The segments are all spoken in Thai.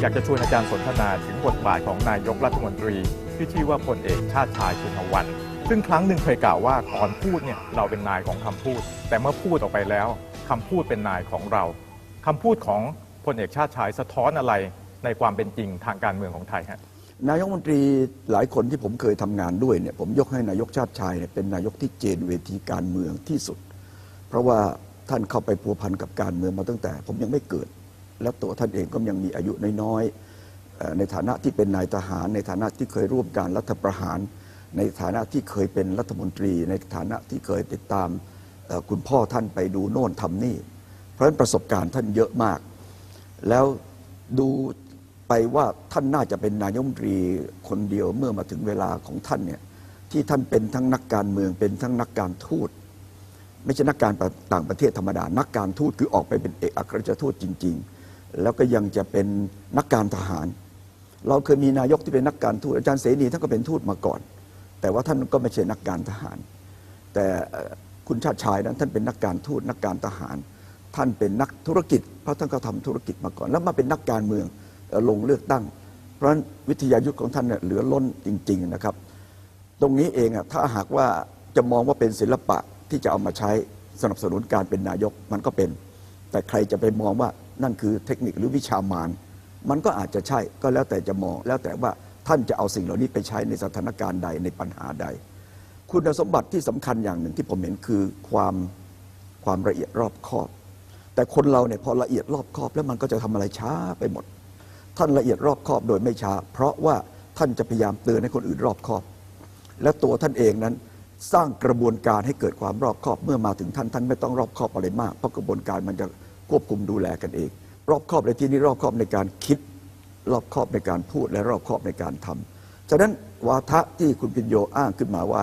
อยากจะชวนอาจารย์สนทนาถึงบทบาทของนายกรัฐมนตรี ที่ชื่อว่าพลเอกชาติชายชุนทวัน ซึ่งครั้งหนึ่งเคยกล่าวว่าก่อนพูดเนี่ยเราเป็นนายของคำพูด แต่เมื่อพูดออกไปแล้วคำพูดเป็นนายของเราคำพูดของพลเอกชาติชายสะท้อนอะไรในความเป็นจริงทางการเมืองของไทยฮะนายกรัฐมนตรีหลายคนที่ผมเคยทำงานด้วยเนี่ยผมยกให้นายกชาติชายเนี่ยเป็นนายกที่เจนเวทีการเมืองที่สุด เพราะว่าท่านเข้าไปพัวพันกับการเมืองมาตั้งแต่ ผมยังไม่เกิด แล้วตัวท่านเองก็ยังมีอายุน้อยๆในฐานะที่เป็นนายทหาร ในฐานะที่เคยร่วมการรัฐประหาร ในฐานะที่เคยเป็นรัฐมนตรี ในฐานะที่เคยติดตามคุณพ่อท่านไปดูโน่นทำนี่ เพราะฉะนั้นประสบการณ์ท่านเยอะมาก แล้วดูไปว่าท่านน่าจะเป็นนายมนตรีคนเดียวเมื่อมาถึงเวลาของท่านเนี่ยที่ท่านเป็นทั้งนักการเมืองเป็นทั้งนักการทูต ไม่ใช่นักการต่างประเทศธรรมดา นักการทูตคือออกไปเป็นเอกอัครราชทูตจริง ๆ แล้วก็ยังจะเป็นนักการทหาร เราเคยมีนายกที่เป็นนักการทูตอาจารย์เสนีท่านก็เป็นทูตมาก่อน แต่ว่าท่านก็ไม่ใช่นักการทหาร แต่คุณชาติชายนั้นท่านเป็นนักการทูตนักการทหาร ท่านเป็นนักธุรกิจ เพราะท่านก็ทำธุรกิจมาก่อน แล้วมาเป็นนักการเมืองลงเลือกตั้ง เพราะนั้นวิทยายุทธของท่านเนี่ยเหลือล้นจริง ๆนะครับ ตรงนี้เองอะถ้าหากว่าจะมองว่าเป็นศิลปะที่จะเอามาใช้สนับสนุนการเป็นนายกมันก็เป็น แต่ใครจะไปมองว่า นั่นคือเทคนิคหรือวิชามานมันก็อาจจะใช่ก็แล้วแต่จะมองแล้วแต่ว่าท่านจะเอาสิ่งเหล่านี้ไปใช้ในสถานการณ์ใดในปัญหาใด คุณสมบัติที่สำคัญอย่างหนึ่งที่ผมเห็นคือความความละเอียดรอบคอบ แต่คนเราเนี่ยพอละเอียดรอบคอบแล้วมันก็จะทำอะไรช้าไปหมด ท่านละเอียดรอบคอบโดยไม่ช้า เพราะว่าท่านจะพยายามเตือนให้คนอื่นรอบคอบ และตัวท่านเองนั้นสร้างกระบวนการให้เกิดความรอบคอบ เมื่อมาถึงท่านท่านไม่ต้องรอบคอบอะไรมากเพราะกระบวนการมันจะ ควบคุมดูแลกันเอง รอบครอบในที่นี้รอบครอบในการคิด รอบครอบในการพูดและรอบครอบในการทำฉะนั้นวาทะที่คุณพิญโยอ้างขึ้นมาว่า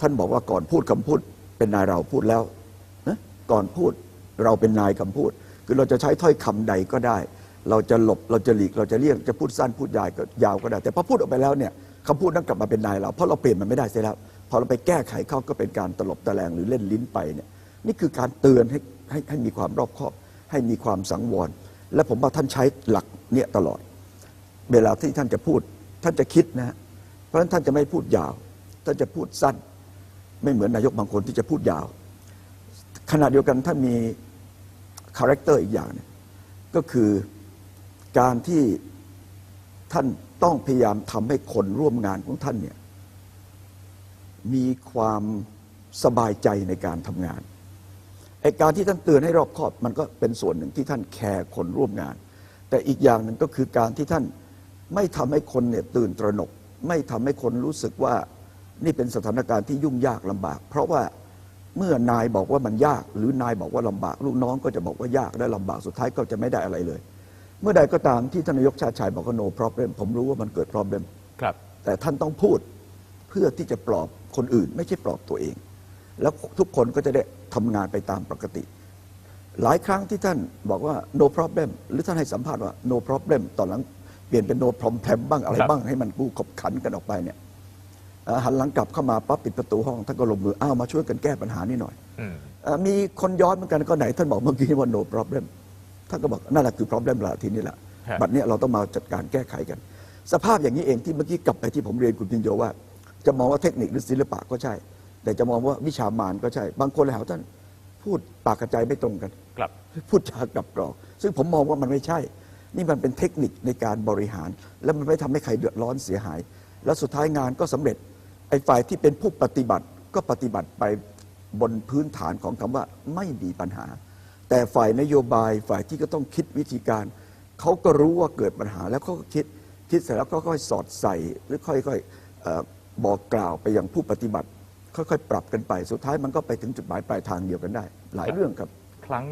ท่านบอกว่าก่อนพูดคำพูดเป็นนายเราพูดแล้วนะก่อนพูดเราเป็นนายคำพูด คือเราจะใช้ถ้อยคำใดก็ได้ เราจะหลบเราจะหลีกเราจะเลี่ยงจะพูดสั้นพูดยาวก็ยาวก็ได้ แต่พอพูดออกไปแล้วเนี่ยคำพูดนั้นกลับมาเป็นนายเรา เพราะเราเปลี่ยนมันไม่ได้เสียแล้วพอเราไปแก้ไขเข้าก็เป็นการตลบตะแลงหรือเล่นลิ้นไปเนี่ยนี่คือการเตือนให้ ให้ให้มีความรอบคอบ ให้มีความสังวร และผมว่าท่านใช้หลักเนี่ยตลอด เวลาที่ท่านจะพูด ท่านจะคิดนะ เพราะฉะนั้นท่านจะไม่พูดยาว ท่านจะพูดสั้น ไม่เหมือนนายกบางคนที่จะพูดยาว ขณะเดียวกันท่านมีคาแรคเตอร์อีกอย่างหนึงก็คือการที่ท่านต้องพยายามทำให้คนร่วมงานของท่านเนี่ยมีความสบายใจในการทำงาน ไอการที่ท่านเตือนให้รอบคอบมันก็เป็นส่วนหนึ่งที่ท่านแคร์คนร่วมงาน แต่อีกอย่างหนึ่งก็คือการที่ท่านไม่ทำให้คนเนี่ยตื่นตระหนก ไม่ทำให้คนรู้สึกว่านี่เป็นสถานการณ์ที่ยุ่งยากลำบาก เพราะว่าเมื่อนายบอกว่ามันยาก หรือนายบอกว่าลำบาก ลูกน้องก็จะบอกว่ายากและลำบากสุดท้ายก็จะไม่ได้อะไรเลย เมื่อใดก็ตามที่ท่านนายกชาติชายบอกว่า no problem ผมรู้ว่ามันเกิด problem ครับ แต่ท่านต้องพูดเพื่อที่จะปลอบคนอื่น ไม่ใช่ปลอบตัวเอง แล้วทุกคนก็จะได้ ทำงานไปตามปกติ หลายครั้งที่ท่านบอกว่า no problem หรือท่านให้สัมภาษณ์ว่า no problem ตอนหลังเปลี่ยนเป็น no problem บ้างอะไรครับบ้างให้มันกู้ขบขันกันออกไปเนี่ยเอ่อหันหลังกลับเข้ามาปั๊บปิดประตูห้องท่านก็ลงมืออ้าวมาช่วยกันแก้ปัญหานี้หน่อยอืมเอ่อมีคนย้อนเหมือนกันก็ไหน ท่านบอกเมื่อกี้ว่า no problem ท่านก็บอกนั่นแหละคือ problem ละทีนี้แหละครับบัดเนี้ยเราต้องมาจัดการแก้ไขกัน สภาพอย่างนี้เองที่เมื่อกี้กลับไปที่ผมเรียนคุณพินโยว่า จะมองว่าเทคนิคหรือศิลปะก็ใช่ แต่จะมองว่าวิชามานก็ใช่ บางคนเลยหาว่าท่านพูดปากกระใจไม่ตรงกันครับ พูดจากลับกรอก ซึ่งผมมองว่ามันไม่ใช่ นี่มันเป็นเทคนิคในการบริหาร แล้วมันไม่ทำให้ใครเดือดร้อนเสียหาย แล้วสุดท้ายงานก็สำเร็จไอ้ฝ่ายที่เป็นผู้ปฏิบัติก็ปฏิบัติไปบนพื้นฐานของคำว่าไม่มีปัญหา แต่ฝ่ายนโยบายฝ่ายที่ก็ต้องคิดวิธีการเขาก็รู้ว่าเกิดปัญหา แล้วเขาก็คิดคิดเสร็จแล้วก็ค่อยสอดใส่หรือค่อยๆเอ่อบอกกล่าวไปยังผู้ปฏิบัติ ค่อยๆปรับกันไป สุดท้ายมันก็ไปถึงจุดหมายปลายทางเดียวกันได้ หลายเรื่องครับ ครั้ง